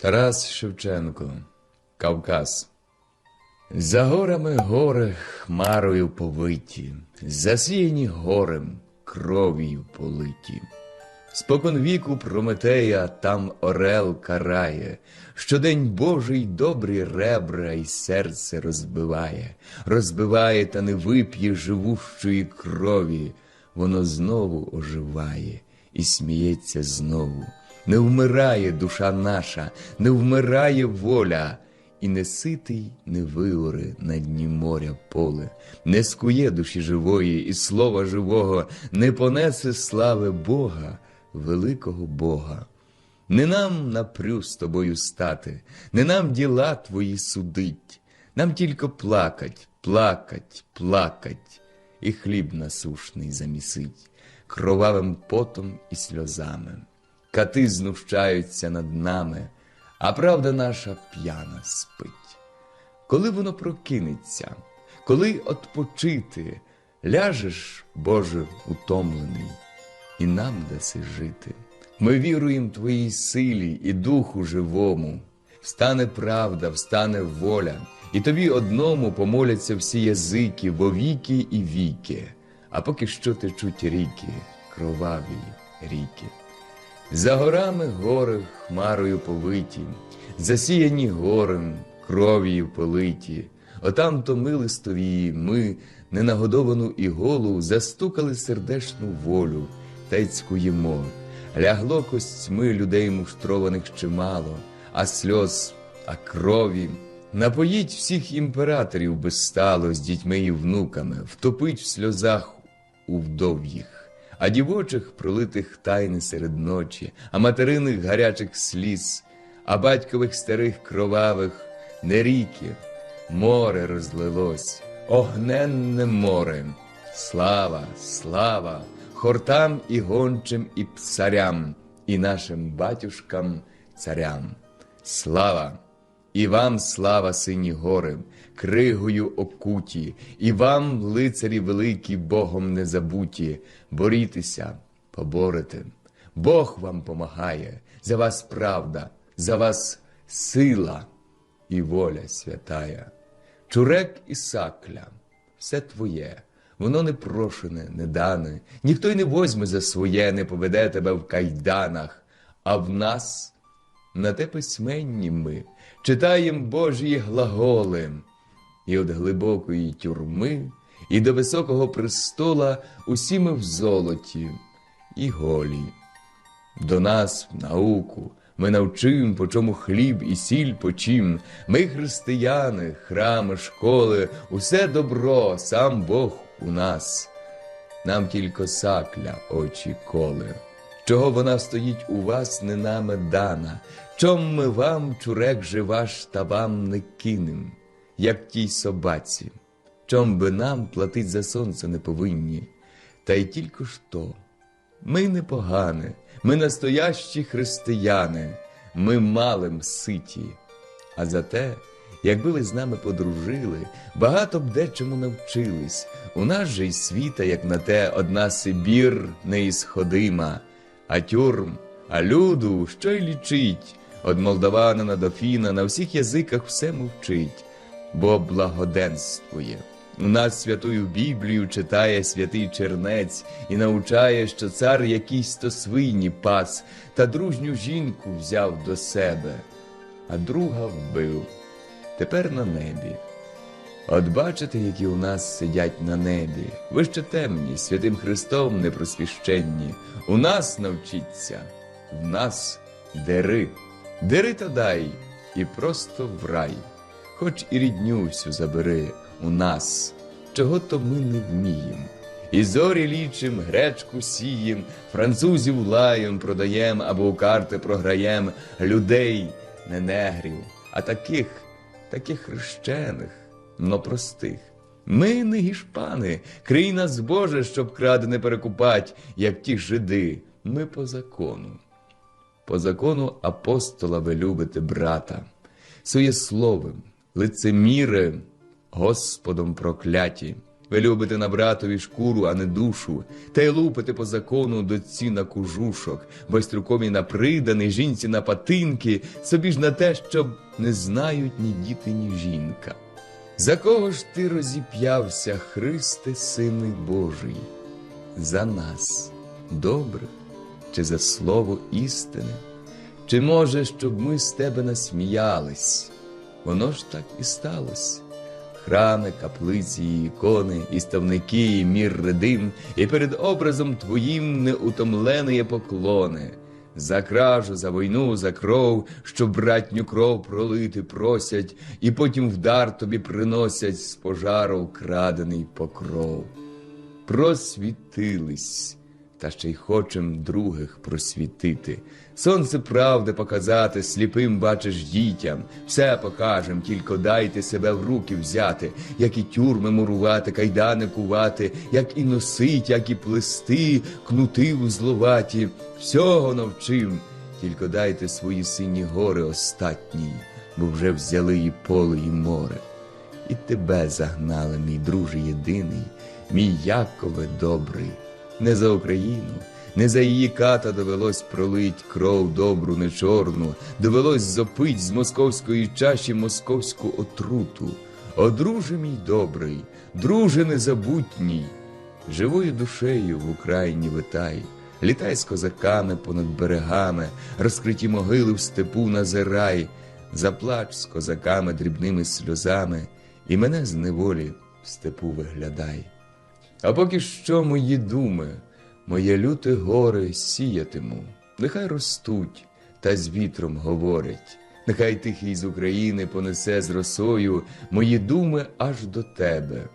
Тарас Шевченко, Кавказ. За горами гори хмарою повиті, засіяні горем, кров'ю политі. Спокон віку Прометея там орел карає, щодень Божий добрі ребра й серце розбиває, розбиває та не вип'є живущої крові, воно знову оживає і сміється знову. Не вмирає душа наша, не вмирає воля, і не ситий, не виоре на дні моря поле, не скує душі живої і слова живого, не понесе слави Бога, великого Бога. Не нам напрю з тобою стати, не нам діла твої судить, нам тільки плакать, плакать, плакать, і хліб насушний замісить, кровавим потом і сльозами. Кати знущаються над нами, а правда наша п'яна спить. Коли воно прокинеться, коли отпочити, ляжеш, Боже, утомлений, і нам даси жити. Ми віруємо Твоїй силі і духу живому. Встане правда, встане воля, і тобі одному помоляться всі язики во віки і віки, а поки що течуть ріки, кроваві ріки. За горами гори хмарою повиті, засіяні горем, кров'ю политі. Отам то ми ненагодовану і голу, застукали сердешну волю та й цкуємо. Лягло костьми людей муштрованих чимало, а сльоз, а крові. Напоїть всіх імператорів безстало з дітьми і внуками, втопить в сльозах у вдов'їх, а дівочих пролитих тайни серед ночі, а материних гарячих сліз, а батькових старих кровавих не ріки, море розлилось, огненне море. Слава, слава, хортам і гончим, і псарям, і нашим батюшкам царям. Слава! І вам слава, сині гори, кригою окуті, і вам, лицарі великі, Богом не забуті, борітеся, поборете. Бог вам помагає, за вас правда, за вас сила і воля святая. Чурек і сакля, все твоє, воно не прошене, не дане, ніхто й не возьме за своє, не поведе тебе в кайданах, а в нас на те письменні ми читаєм Божі глаголи, і від глибокої тюрми, і до високого престола усі ми в золоті і голі. До нас в науку ми навчим, по чому хліб і сіль почим. Ми християни, храми, школи, усе добро, сам Бог у нас. Нам тільки сакля очі коли. Чого вона стоїть у вас, не нами дана, чом ми вам, чурек же ваш, та вам не кинем, як тій собаці, чом би нам платить за сонце не повинні, та й тільки ж то. Ми не погане, ми настоящі християни, ми малим ситі. А зате, якби ви з нами подружили, багато б дечому навчились. У нас же й світа, як на те, одна Сибір неісходима, а тюрм, а люду, що й лічить, Од Молдавана на Дофіна на всіх язиках все мовчить, бо благоденствує. У нас святую Біблію читає святий чернець і навчає, що цар якийсь то свині пас, та дружню жінку взяв до себе, а друга вбив. Тепер на небі. От бачите, які у нас сидять на небі, ви ще темні, святим Христом непросвіщенні. У нас навчіться, в нас дери, дери та дай, і просто в рай, хоч і рідню всю забери у нас, чого то ми не вмієм. І зорі лічим, гречку сієм, французів лаєм продаєм або у карти програєм, людей, не негрів, а таких, таких хрещених, но простих. Ми не гішпани, крий нас, Боже, щоб кради не перекупать, як ті жиди, ми по закону. По закону апостола ви любите брата, своєсловим, лицеміри, Господом прокляті, Ви любите на братові шкуру, а не душу, та й лупите по закону доці на кужушок, байструкові на приданий, жінці на патинки, собі ж на те, щоб не знають ні діти, ні жінка. За кого ж ти розіп'явся, Христе, Синий Божий? За нас добре, чи за слово істини? Чи може, щоб ми з тебе насміялись? Воно ж так і сталося. Храми, каплиці, і ікони, і ставники, і мір редим, і перед образом твоїм неутомленої поклони. За кражу, за війну, за кров, що братню кров пролити просять, і потім вдар тобі приносять з пожару вкрадений покров. Просвітились, та ще й хочем других просвітити. Сонце правди показати, сліпим бачиш дітям, все покажем, тільки дайте себе в руки взяти, як і тюрми мурувати, кайдани кувати, як і носить, як і плести, кнути узловаті, всього навчим, тільки дайте свої сині гори остатні, бо вже взяли і поле, і море. І тебе загнали, мій друже єдиний, мій Якове добрий, не за Україну, не за її ката довелось пролить кров добру, не чорну, довелось зопить з московської чаші московську отруту. О, друже мій добрий, друже незабутній, живою душею в Україні витай, літай з козаками понад берегами, розкриті могили в степу назирай, заплач з козаками дрібними сльозами, і мене з неволі в степу виглядай. А поки що мої думи, моє люте горе сіятиму, нехай ростуть та з вітром говорять, нехай тихий з України понесе з росою мої думи аж до тебе.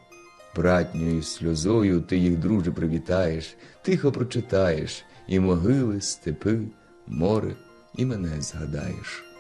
Братньою сльозою ти їх, друже, привітаєш, тихо прочитаєш, і могили, степи, море, і мене згадаєш.